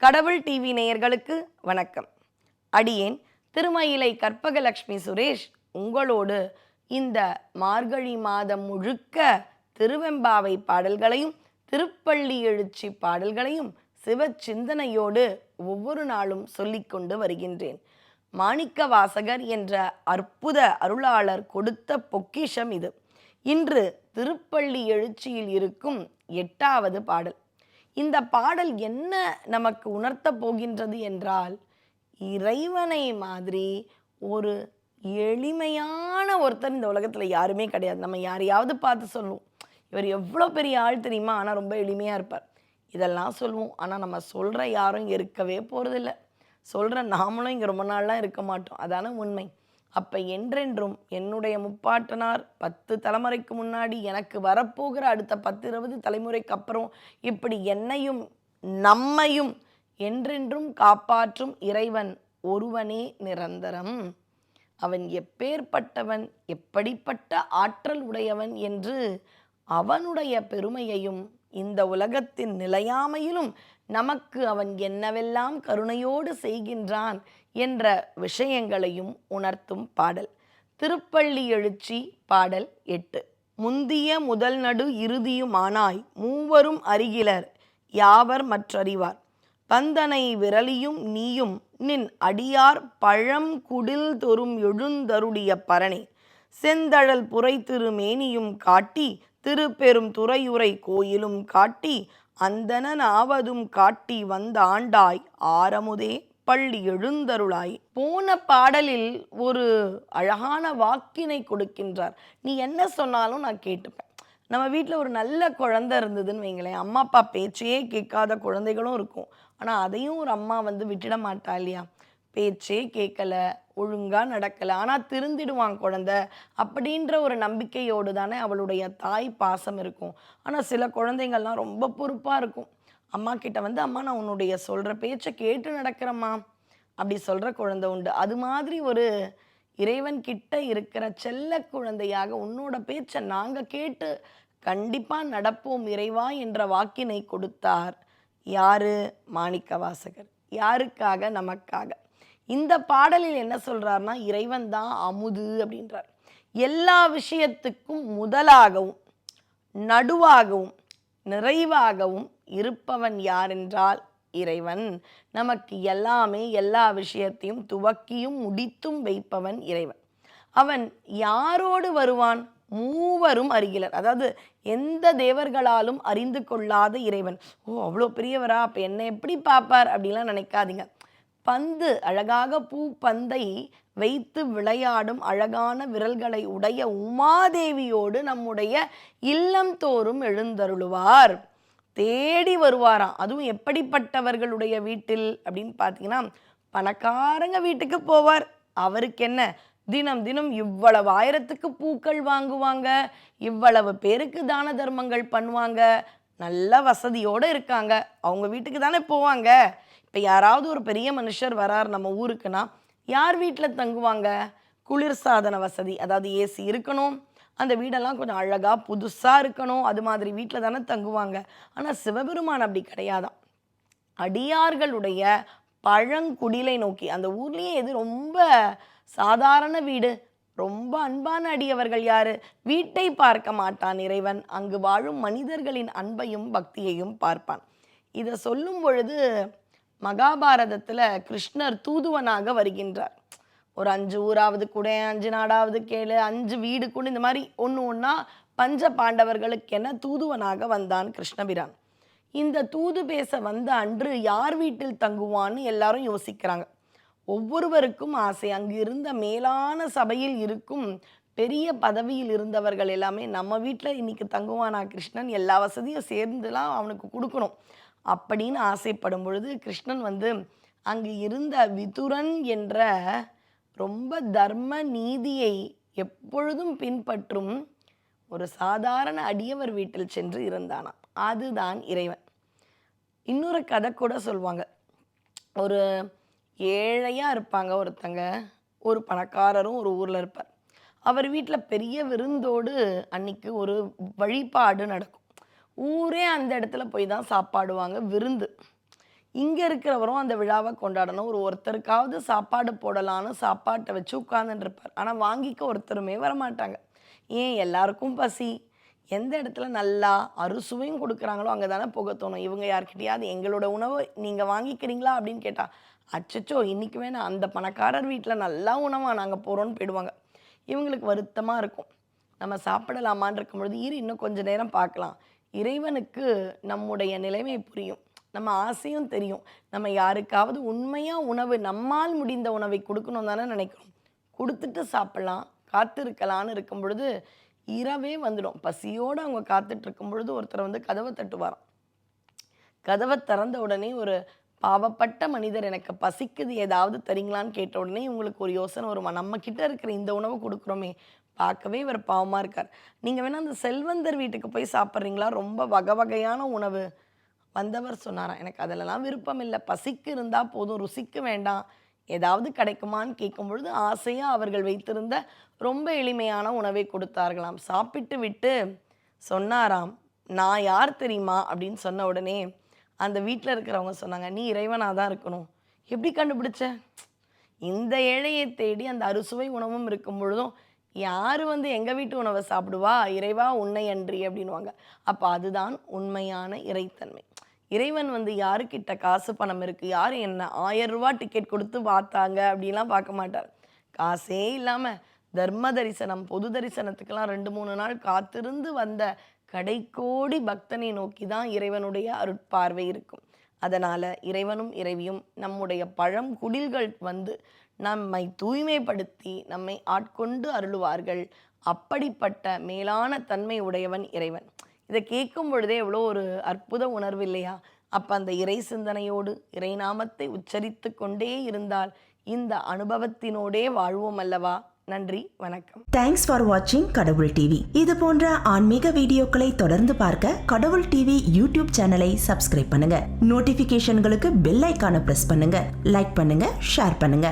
கடவுள் டிவி நேயர்களுக்கு வணக்கம். அடியேன் திருமயிலை கற்பகலட்சுமி சுரேஷ் உங்களோடு இந்த மார்கழி மாதம் முழுக்க திருவெம்பாவை பாடல்களையும் திருப்பள்ளி எழுச்சி பாடல்களையும் சிவ சிந்தனையோடு ஒவ்வொரு நாளும் சொல்லிக்கொண்டு வருகின்றேன். மாணிக்க வாசகர் என்ற அற்புத அருளாளர் கொடுத்த பொக்கிஷம் இது. இன்று திருப்பள்ளி எழுச்சியில் இருக்கும் எட்டாவது பாடல். இந்த பாடல் என்ன நமக்கு உணர்த்த போகின்றது என்றால் இறைவனை மாதிரி ஒரு எளிமையான ஒருத்தர் இந்த உலகத்தில் யாருமே கிடையாது. நம்ம யாரையாவது பார்த்து சொல்லுவோம் இவர் எவ்வளோ பெரிய ஆள் தெரியுமா? ஆனால் ரொம்ப எளிமையாக இருப்பார். இதெல்லாம் சொல்லுவோம். ஆனால் நம்ம சொல்கிற யாரும் இருக்கவே போகிறதில்ல சொல்கிற நாமளும் இங்கே ரொம்ப நாள்லாம் இருக்க மாட்டோம். அதான உண்மை. அப்போ என்றென்றும் என்னுடைய முப்பாட்டனார் பத்து தலைமுறைக்கு முன்னாடி எனக்கு வரப்போகிற அடுத்த பத்து இருபது தலைமுறைக்கு அப்புறம் இப்படி என்னையும் நம்மையும் என்றென்றும் காப்பாற்றும் இறைவன் ஒருவனே நிரந்தரம். அவன் எப்பேற்பட்டவன் எப்படிப்பட்ட ஆற்றல் உடையவன் என்று அவனுடைய பெருமையையும் இந்த உலகத்தின் நிலையாமையிலும் நமக்கு அவன் என்னவெல்லாம் கருணையோடு செய்கின்றான் என்ற விஷயங்களையும் உணர்த்தும் பாடல். திருப்பள்ளி எழுச்சி பாடல் எட்டு. முந்திய முதல் நடு இறுதியுமானாய் மூவரும் அருகிலர் யாவர் மற்றறிவார்? பந்தனை விரலியும் நீயும் நின் அடியார் பழம் குடில் தொறும் எழுந்தருடிய பரணே. செந்தழல் புரை திருமேனியும் காட்டி திருப்பெரும் துறையுரை கோயிலும் காட்டி அந்தனாவதும் ஆவதும் காட்டி வந்த ஆண்டாய் ஆரமுதே பள்ளி எழுந்தருளாய். போன பாடலில் ஒரு அழகான வாக்கினை கொடுக்கின்றார். நீ என்ன சொன்னாலும் நான் கேட்டுப்பேன். நம்ம வீட்டில் ஒரு நல்ல குழந்தை இருந்ததுன்னு வைங்களேன். அம்மா அப்பா பேச்சையே கேட்காத குழந்தைகளும் இருக்கும். ஆனால் அதையும் ஒரு அம்மா வந்து விட்டுட மாட்டா இல்லையா? பேச்சே கேட்கல ஒழுங்காக நடக்கலை. ஆனால் திருந்திடுவான் குழந்தை அப்படின்ற ஒரு நம்பிக்கையோடு தானே அவளுடைய தாய் பாசம் இருக்கும். ஆனால் சில குழந்தைங்கள்லாம் ரொம்ப பொறுப்பாக இருக்கும். அம்மா கிட்ட வந்து அம்மா நான் உன்னுடைய சொல்கிற பேச்சை கேட்டு நடக்கிறேம்மா. அப்படி சொல்கிற குழந்தை உண்டு. அது மாதிரி ஒரு இறைவன் கிட்ட இருக்கிற செல்ல குழந்தையாக உன்னோட பேச்சை நாங்கள் கேட்டு கண்டிப்பாக நடப்போம் இறைவா என்ற வாக்கினை கொடுத்தார் யாரு? மாணிக்க வாசகர் யாருக்காக? நமக்காக. இந்த பாடலில் என்ன சொல்றாருன்னா இறைவன் தான் அமுது அப்படின்றார். எல்லா விஷயத்துக்கும் முதலாகவும் நடுவாகவும் நிறைவாகவும் இருப்பவன் யார் என்றால் இறைவன். நமக்கு எல்லாமே எல்லா விஷயத்தையும் துவக்கியும் முடித்தும் வைப்பவன் இறைவன். அவன் யாரோடு வருவான்? மூவரும் அருகிலர் அதாவது எந்த தேவர்களாலும் அறிந்து கொள்ளாத இறைவன். ஓ அவ்வளோ பெரியவரா அப்போ என்னை எப்படி பார்ப்பார்? அப்படிலாம் நினைக்காதீங்க. பந்து அழகாக பூ பந்தை வைத்து விளையாடும் அழகான விரல்களை உடைய உமாதேவியோடு நம்முடைய இல்லம் தோறும் எழுந்தருளுவார். தேடி வருவாராம். அதுவும் எப்படிப்பட்டவர்களுடைய வீட்டில் அப்படின்னு பார்த்தீங்கன்னா பணக்காரங்க வீட்டுக்கு போவார். அவருக்கு என்ன? தினம் தினம் இவ்வளவு ஆயிரத்துக்கு பூக்கள் வாங்குவாங்க. இவ்வளவு பேருக்கு தான தர்மங்கள் பண்ணுவாங்க. நல்ல வசதியோடு இருக்காங்க. அவங்க வீட்டுக்கு தானே போவாங்க. இப்போ யாராவது ஒரு பெரிய மனுஷர் வரார் நம்ம ஊருக்குன்னா யார் வீட்டில் தங்குவாங்க? குளிர் சாதன வசதி அதாவது ஏசி இருக்கணும் அந்த வீடெல்லாம் கொஞ்சம் அழகாக புதுசாக இருக்கணும் அது மாதிரி வீட்டில் தானே தங்குவாங்க. ஆனால் சிவபெருமான் அப்படி கிடையாதான் அடியார்களுடைய பழங்குடிலை நோக்கி அந்த ஊர்லேயே எது ரொம்ப சாதாரண வீடு ரொம்ப அன்பான அடியவர்கள் யாரு? வீட்டை பார்க்க மாட்டான் இறைவன் அங்கு வாழும் மனிதர்களின் அன்பையும் பக்தியையும் பார்ப்பான். இதை சொல்லும் பொழுது மகாபாரதத்தில் கிருஷ்ணர் தூதுவனாக வருகின்றார். ஒரு அஞ்சு ஊராவது கூட அஞ்சு நாடாவது கேளு அஞ்சு வீடு கூட இந்த மாதிரி ஒன்று ஒன்றா பஞ்ச பாண்டவர்களுக்கென தூதுவனாக வந்தான் கிருஷ்ணபிரான். இந்த தூது பேச வந்த அன்று யார் வீட்டில் தங்குவான்னு எல்லாரும் யோசிக்கிறாங்க. ஒவ்வொருவருக்கும் ஆசை. அங்கு இருந்த மேலான சபையில் இருக்கும் பெரிய பதவியில் இருந்தவர்கள் எல்லாமே நம்ம வீட்டில் இன்னைக்கு தங்குவானா கிருஷ்ணன்? எல்லா வசதியும் சேர்ந்துலாம் அவனுக்கு கொடுக்கணும். அப்படின்னு ஆசைப்படும் பொழுது கிருஷ்ணன் வந்து அங்கு இருந்த விதுரன் என்ற ரொம்ப தர்ம நீதியை எப்பொழுதும் பின்பற்றும் ஒரு சாதாரண அடியவர் வீட்டில் சென்று இருந்தானாம். அதுதான் இறைவன். இன்னொரு கதை கூட சொல்லுவாங்க ஒரு ஏழையாக இருப்பாங்க ஒருத்தங்க ஒரு பணக்காரரும் ஒரு ஊரில் இருப்பார். அவர் வீட்டில் பெரிய விருந்தோடு அன்னைக்கு ஒரு வழிபாடு நடக்கும். ஊரே அந்த இடத்துல போய் தான் சாப்பாடுவாங்க விருந்து. இங்கே இருக்கிறவரும் அந்த விழாவை கொண்டாடணும். ஒரு ஒருத்தருக்காவது சாப்பாடு போடலான்னு சாப்பாட்டை வச்சு உட்காந்துருப்பார் ஆனால் வாங்கிக்க ஒருத்தருமே வரமாட்டாங்க. ஏன்? எல்லாருக்கும் பசி. எந்த இடத்துல நல்லா அறுசுவையும் கொடுக்குறாங்களோ அங்கே தானே புக தோணும். இவங்க யார்கிட்டயாவது எங்களோட உணவை நீங்கள் வாங்கிக்கிறீங்களா அப்படின்னு கேட்டால் அச்சச்சோ இன்னைக்கு வேணா அந்த பணக்காரர் வீட்டில் நல்லா உணவாக நாங்கள் போகிறோன்னு போயிடுவாங்க. இவங்களுக்கு வருத்தமாக இருக்கும். நம்ம சாப்பிடலாமான்னு இருக்கும் பொழுது இரு இன்னும் கொஞ்சம் நேரம் பார்க்கலாம். இறைவனுக்கு நம்முடைய நிலைமை புரியும். நம்ம ஆசையும் தெரியும். நம்ம யாருக்காவது உண்மையாக உணவு நம்மால் முடிந்த உணவை கொடுக்கணும் தானே நினைக்கிறோம். கொடுத்துட்டு சாப்பிட்லாம் காத்திருக்கலான்னு இருக்கும் பொழுது இரவே வந்துடும். பசியோடு அவங்க காத்துட்டு இருக்கும் பொழுது ஒருத்தர் வந்து கதவை தட்டுவாராம். கதவை திறந்த உடனே ஒரு பாவப்பட்ட மனிதர் எனக்கு பசிக்குது ஏதாவது தரீங்களான்னு கேட்ட உடனே உங்களுக்கு ஒரு யோசனை வருமா? நம்ம கிட்ட இருக்கிற இந்த உணவை கொடுக்குறோமே பார்க்கவே இவர் பாவமாக இருக்கார். நீங்கள் வேணால் அந்த செல்வந்தர் வீட்டுக்கு போய் சாப்பிட்றீங்களா? ரொம்ப வகை வகையான உணவு. வந்தவர் சொன்னாராம் எனக்கு அதிலலாம் விருப்பம் இல்லை. பசிக்கு இருந்தால் போதும் ருசிக்கு வேண்டாம். ஏதாவது கிடைக்குமான்னு கேட்கும் பொழுது ஆசையாக அவர்கள் வைத்திருந்த ரொம்ப எளிமையான உணவை கொடுத்தார்களாம். சாப்பிட்டு விட்டு சொன்னாராம் நான் யார் தெரியுமா? அப்படின்னு சொன்ன உடனே அந்த வீட்டில் இருக்கிறவங்க சொன்னாங்க நீ இறைவனாக தான் இருக்கணும். எப்படி கண்டுபிடிச்ச? இந்த ஏழையை தேடி அந்த அறுசுவை உணவும் இருக்கும் பொழுதும் யார் வந்து எங்கள் வீட்டு உணவை சாப்பிடுவா? இறைவா உன்னை அன்றி அப்படின்வாங்க அப்போ அதுதான் உண்மையான இறைத்தன்மை. இறைவன் வந்து யாருக்கிட்ட காசு பணம் இருக்குது யார் என்ன ஆயிரம் ரூபா டிக்கெட் கொடுத்து பார்த்தாங்க அப்படிலாம் பார்க்க மாட்டார். காசே இல்லாமல் தர்ம தரிசனம் பொது தரிசனத்துக்கெல்லாம் ரெண்டு மூணு நாள் காத்திருந்து வந்த கடைக்கோடி பக்தனை நோக்கி தான் இறைவனுடைய அருட்பார்வை இருக்கும். அதனால் இறைவனும் இறைவியும் நம்முடைய பழம் குடில்கள் வந்து நம்மை தூய்மைப்படுத்தி நம்மை ஆட்கொண்டு அருளுவார்கள். அப்படிப்பட்ட மேலான தன்மை உடையவன் இறைவன். இதை கேட்கும் பொழுதே எவ்வளோ ஒரு அற்புத உணர்வு இல்லையா? அப்போ அந்த இறை சிந்தனையோடு இறை நாமத்தை உச்சரித்து கொண்டே இருந்தால் இந்த அனுபவத்தினோடே வாழ்வோம் அல்லவா? நன்றி வணக்கம். தேங்க்ஸ் ஃபார் வாட்சிங் கடவுள் டிவி இது போன்ற ஆன்மீக வீடியோக்களை தொடர்ந்து பார்க்க கடவுள் டிவி யூடியூப் சேனலை சப்ஸ்கிரைப் பண்ணுங்க. நோட்டிபிகேஷன்களுக்கு பெல் ஐக்கான பிரஸ் பண்ணுங்க. லைக் பண்ணுங்க ஷேர் பண்ணுங்க.